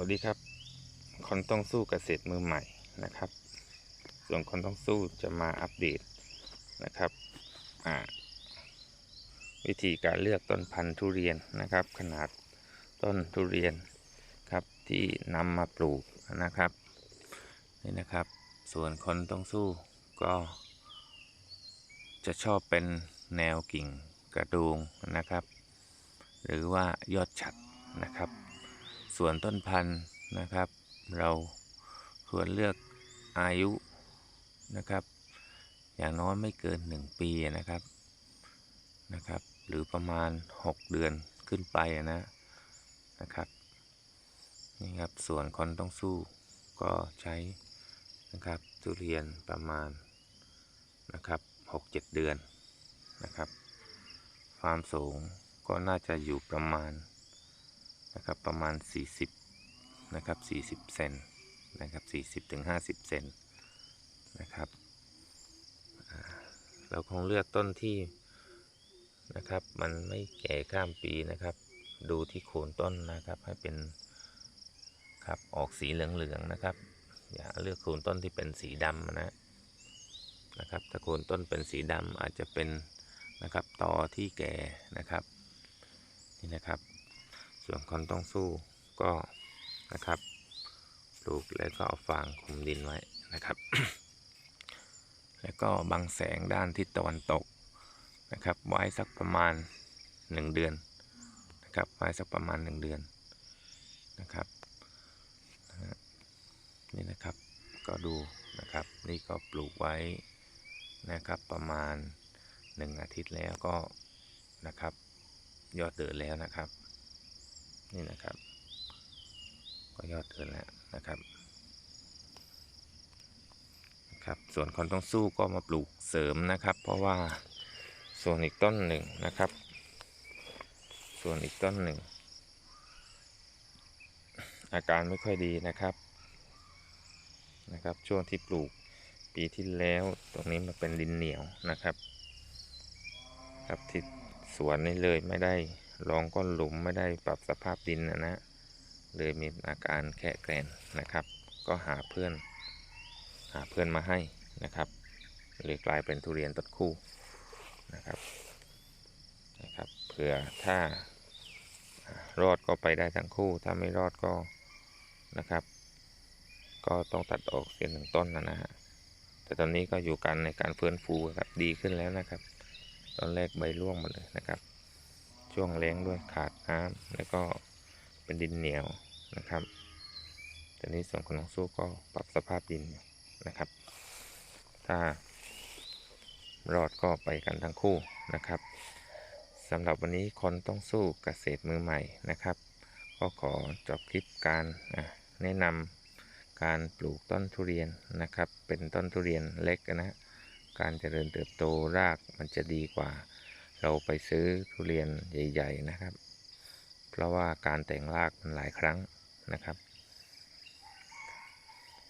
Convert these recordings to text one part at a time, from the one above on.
วัสดีครับ คนต้องสู้เกษตรมือใหม่นะครับ ส่วนคนต้องสู้จะมาอัปเดตนะครับวิธีการเลือกต้นพันธุ์ทุเรียนนะครับ ขนาดต้นทุเรียนครับที่นำมาปลูกนะครับนี่นะครับ ส่วนคนต้องสู้ก็ จะชอบเป็นแนวกิ่งกระดูงนะครับ หรือว่ายอดฉัดนะครับ ส่วนต้นพันธุ์นะครับ เราควรเลือกอายุนะครับ อย่างน้อยไม่เกิน 1 ปีนะครับนะครับ หรือประมาณ 6 เดือนขึ้นไปนะนะครับนี่ครับส่วนคนต้องสู้ก็ใช้นะครับทุเรียนประมาณนะครับ 6-7 เดือนนะครับ ความสูงก็น่าจะอยู่ประมาณ นะครับประมาณ 40นะครับ40 เซนนะครับ40ถึง50 เซนนะครับเราคงเลือกต้นที่นะครับมันไม่แก่ข้ามปีนะครับ ดูที่โคนต้นนะครับให้เป็นครับออกสีเหลืองๆนะครับ อย่าเลือกโคนต้นที่เป็นสีดำนะนะครับถ้าโคนต้นเป็นสีดำอาจจะเป็นนะครับตอที่แก่นะครับนี่นะครับ ส่วนคนต้องสู้ก็นะครับปลูกแล้วก็เอาฟางคลุมดินไว้นะครับ แล้วก็บังแสงด้านทิศตะวันตกนะครับ ไว้สักประมาณ 1 เดือนนะครับไว้สักประมาณ 1 เดือนนะครับนี่นะครับก็ดูนะครับ นี่ก็ปลูกไว้นะครับประมาณ 1 อาทิตย์แล้วก็นะครับ ยอดเดินแล้วนะครับ นี่นะครับ ก็ยอดเดินแล้วนะครับนะครับส่วนคนต้องสู้ก็มาปลูกเสริมนะครับ เพราะว่าส่วนอีกต้นหนึ่งนะครับ ส่วนอีกต้นหนึ่ง อาการไม่ค่อยดีนะครับนะครับ ช่วงที่ปลูกปีที่แล้วตรงนี้มันเป็นดินเหนียวนะครับ ครับที่สวนนี่เลยไม่ได้ ลองก้นหลุมไม่ได้ปรับสภาพดินนะนะ เลยมีอาการแค่แกรนนะครับ ก็หาเพื่อน หาเพื่อนมาให้นะครับเลยกลายเป็นทุเรียนต้นคู่นะครับนะครับเผื่อถ้ารอดก็ไปได้ทั้งคู่ ถ้าไม่รอดก็นะครับ ก็ต้องตัดออกเสียหนึ่งต้นนะนะฮะแต่ตอนนี้ก็อยู่กันในการเฟื้นฟูครับดีขึ้นแล้วนะครับ ตอนแรกใบร่วงหมดเลยนะครับ ช่วงแรงด้วยขาดน้ำแล้วก็เป็นดินเหนียวนะครับตอนนี้ส่วนของน้องสู้ก็ปรับสภาพดินนะครับ ถ้ารอดก็ไปกันทั้งคู่นะครับสำหรับวันนี้คนต้องสู้เกษตรมือใหม่นะครับ ก็ขอจบคลิปการแนะนำการปลูกต้นทุเรียนนะครับ เป็นต้นทุเรียนเล็กนะ การเจริญเติบโตรากมันจะดีกว่า เราไปซื้อทุเรียนใหญ่ ๆนะครับ เพราะว่าการแต่งรากมันหลายครั้งนะครับ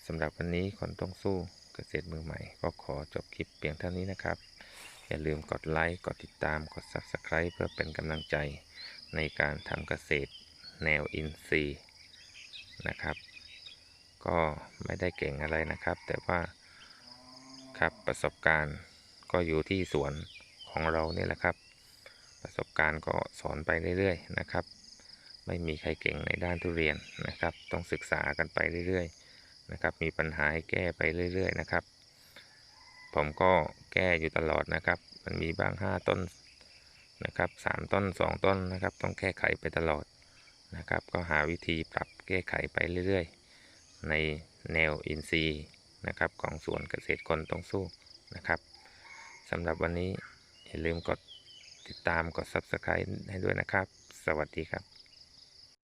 สำหรับวันนี้คนต้องสู้เกษตรมือใหม่ ก็ขอจบคลิปเพียงเท่านี้นะครับ อย่าลืมกดไลค์ กดติดตาม กด Subscribe เพื่อเป็นกำลังใจในการทำเกษตรแนวอินทรีย์นะครับ ก็ไม่ได้เก่งอะไรนะครับ แต่ว่าครับประสบการณ์ก็อยู่ที่สวน ของเราเนี่ยแหละครับ ประสบการณ์ก็สอนไปเรื่อยๆนะครับ ไม่มีใครเก่งในด้านทุเรียนนะครับ ต้องศึกษากันไปเรื่อยๆนะครับ มีปัญหาให้แก้ไปเรื่อยๆนะครับ ผมก็แก้อยู่ตลอดนะครับ มันมีบ้าง 5 ต้นนะครับ3ต้น 2 ต้นนะครับ ต้องแก้ไขไปตลอดนะครับ ก็หาวิธีปรับแก้ไขไปเรื่อยๆ ในแนวอินทรีย์นะครับของสวนเกษตรกรต้องสู้นะครับสำหรับวันนี้ อย่าลืมกดติดตามกด Subscribe ให้ด้วยนะครับ สวัสดีครับ